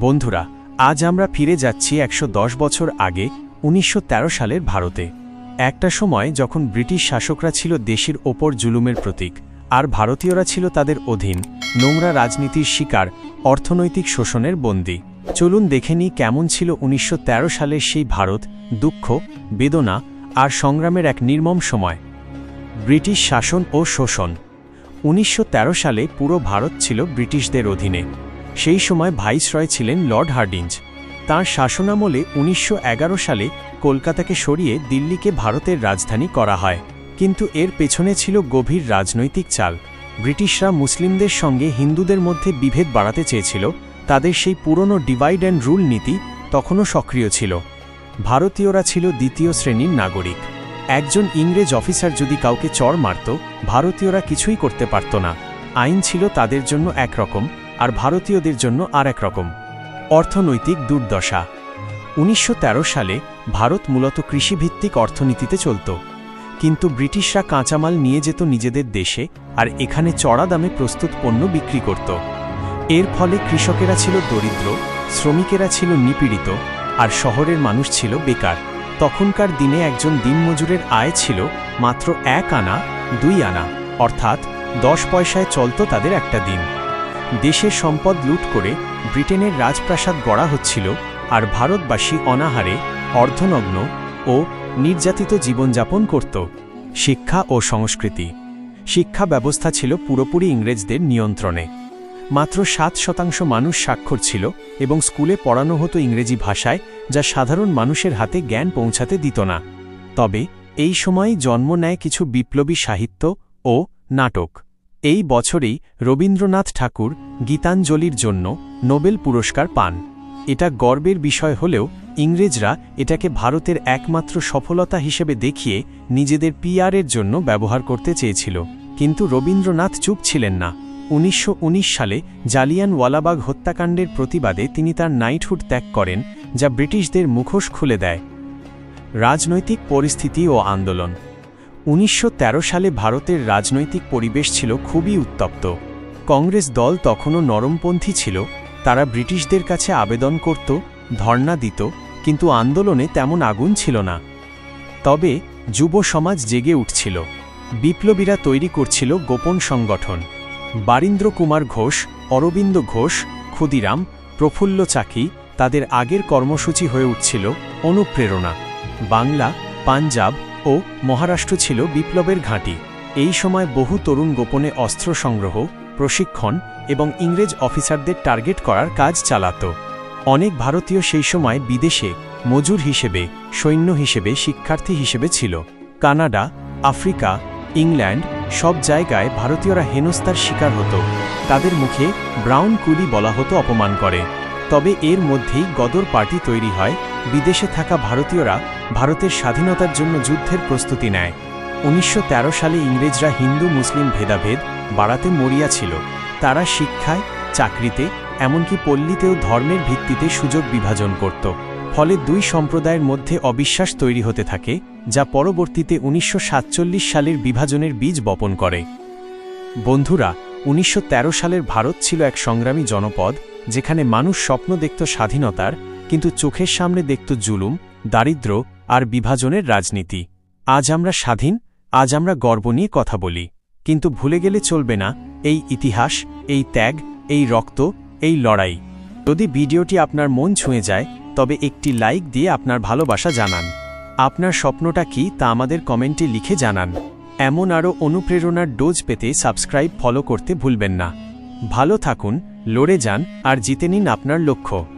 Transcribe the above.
বন্ধুরা, আজ আমরা ফিরে যাচ্ছি একশো দশ বছর আগে, উনিশশো তেরো সালের ভারতে। একটা সময় যখন ব্রিটিশ শাসকরা ছিল দেশের ওপর জুলুমের প্রতীক, আর ভারতীয়রা ছিল তাদের অধীন, নোংরা রাজনীতির শিকার, অর্থনৈতিক শোষণের বন্দী। চলুন দেখে নিই কেমন ছিল উনিশশো তেরো সালের সেই ভারত, দুঃখ, বেদনা, আর সংগ্রামের এক নির্মম সময়। ব্রিটিশ শাসন ও শোষণ। উনিশশো তেরো সালে পুরো ভারত ছিল ব্রিটিশদের অধীনে। সেই সময় ভাইসরয় ছিলেন লর্ড হার্ডিঞ্জ। তাঁর শাসনামলে উনিশশো এগারো সালে কলকাতাকে সরিয়ে দিল্লিকে ভারতের রাজধানী করা হয়। কিন্তু এর পেছনে ছিল গভীর রাজনৈতিক চাল। ব্রিটিশরা মুসলিমদের সঙ্গে হিন্দুদের মধ্যে বিভেদ বাড়াতে চেয়েছিল, তাদের সেই পুরনো ডিভাইড অ্যান্ড রুল নীতি তখনও সক্রিয় ছিল। ভারতীয়রা ছিল দ্বিতীয় শ্রেণির নাগরিক। একজন ইংরেজ অফিসার যদি কাউকে চর মারত, ভারতীয়রা কিছুই করতে পারত না। আইন ছিল তাদের জন্য একরকম আর ভারতীয়দের জন্য আর এক রকম। অর্থনৈতিক দুর্দশা। উনিশশো তেরো সালে ভারত মূলত কৃষিভিত্তিক অর্থনীতিতে চলত। কিন্তু ব্রিটিশরা কাঁচামাল নিয়ে যেত নিজেদের দেশে আর এখানে চড়া দামে প্রস্তুত পণ্য বিক্রি করত। এর ফলে কৃষকেরা ছিল দরিদ্র, শ্রমিকেরা ছিল নিপীড়িত আর শহরের মানুষ ছিল বেকার। তখনকার দিনে একজন দিনমজুরের আয় ছিল মাত্র এক আনা, দুই আনা, অর্থাৎ দশ পয়সায় চলত তাদের একটা দিন। দেশের সম্পদ লুট করে ব্রিটেনের রাজপ্রাসাদ গড়া হচ্ছিল আর ভারতবাসী অনাহারে, অর্ধনগ্ন ও নির্যাতিত জীবনযাপন করত। শিক্ষা ও সংস্কৃতি। শিক্ষা ব্যবস্থা ছিল পুরোপুরি ইংরেজদের নিয়ন্ত্রণে। মাত্র সাত শতাংশ মানুষ স্বাক্ষর ছিল এবং স্কুলে পড়ানো হতো ইংরেজি ভাষায়, যা সাধারণ মানুষের হাতে জ্ঞান পৌঁছাতে দিত না। তবে এই সময়ই জন্ম নেয় কিছু বিপ্লবী সাহিত্য ও নাটক। এই বছরেই রবীন্দ্রনাথ ঠাকুর গীতাঞ্জলির জন্য নোবেল পুরস্কার পান। এটা গর্বের বিষয় হলেও ইংরেজরা এটাকে ভারতের একমাত্র সফলতা হিসেবে দেখিয়ে নিজেদের পিআরের জন্য ব্যবহার করতে চেয়েছিল। কিন্তু রবীন্দ্রনাথ চুপ ছিলেন না। উনিশশো উনিশ সালে জালিয়ানওয়ালাবাগ হত্যাকাণ্ডের প্রতিবাদে তিনি তার নাইটহুড ত্যাগ করেন, যা ব্রিটিশদের মুখোশ খুলে দেয়। রাজনৈতিক পরিস্থিতি ও আন্দোলন। উনিশশো তেরো সালে ভারতের রাজনৈতিক পরিবেশ ছিল খুবই উত্তপ্ত। কংগ্রেস দল তখনও নরমপন্থী ছিল, তারা ব্রিটিশদের কাছে আবেদন করত, ধর্ণা দিত, কিন্তু আন্দোলনে তেমন আগুন ছিল না। তবে যুব সমাজ জেগে উঠছিল। বিপ্লবীরা তৈরি করছিল গোপন সংগঠন। বারীন্দ্র কুমার ঘোষ, অরবিন্দ ঘোষ, ক্ষুদিরাম, প্রফুল্ল চাকি তাদের আগের কর্মসূচি হয়ে উঠছিল অনুপ্রেরণা। বাংলা, পাঞ্জাব ও মহারাষ্ট্র ছিল বিপ্লবের ঘাঁটি। এই সময় বহু তরুণ গোপনে অস্ত্র সংগ্রহ, প্রশিক্ষণ এবং ইংরেজ অফিসারদের টার্গেট করার কাজ চালাত। অনেক ভারতীয় সেই সময় বিদেশে মজুর হিসেবে, সৈন্য হিসেবে, শিক্ষার্থী হিসেবে ছিল। কানাডা, আফ্রিকা, ইংল্যান্ড সব জায়গায় ভারতীয়রা হেনস্তার শিকার হতো। তাদের মুখে ব্রাউন কুলি বলা হতো অপমান করে। তবে এর মধ্যেই গদর পার্টি তৈরি হয় বিদেশে থাকা ভারতীয়রা ভারতের স্বাধীনতার জন্য যুদ্ধের প্রস্তুতি নেয়। উনিশশো তেরো সালে ইংরেজরা হিন্দু মুসলিম ভেদাভেদ বাড়াতে মরিয়া ছিল। তারা শিক্ষায়, চাকরিতে, এমনকি পল্লীতেও ধর্মের ভিত্তিতে সুযোগ বিভাজন করত। ফলে দুই সম্প্রদায়ের মধ্যে অবিশ্বাস তৈরি হতে থাকে, যা পরবর্তীতে উনিশশো সাতচল্লিশ সালের বিভাজনের বীজ বপন করে। বন্ধুরা, উনিশশো তেরো সালের ভারত ছিল এক সংগ্রামী জনপদ, যেখানে মানুষ স্বপ্ন দেখত স্বাধীনতার কিন্তু চোখের সামনে দেখত জুলুম, দারিদ্র আর বিভাজনের রাজনীতি। আজ আমরা স্বাধীন, আজ আমরা গর্ব নিয়ে কথা বলি। কিন্তু ভুলে গেলে চলবে না, এই ইতিহাস, এই ত্যাগ, এই রক্ত, এই লড়াই। যদি ভিডিওটি আপনার মন ছুঁয়ে যায়, তবে একটি লাইক দিয়ে আপনার ভালোবাসা জানান। আপনার স্বপ্নটা কি তা আমাদের কমেন্টে লিখে জানান। এমন আরও অনুপ্রেরণার ডোজ পেতে সাবস্ক্রাইব, ফলো করতে ভুলবেন না। ভালো থাকুন, লড়ে যান আর জিতে নিন আপনার লক্ষ্য।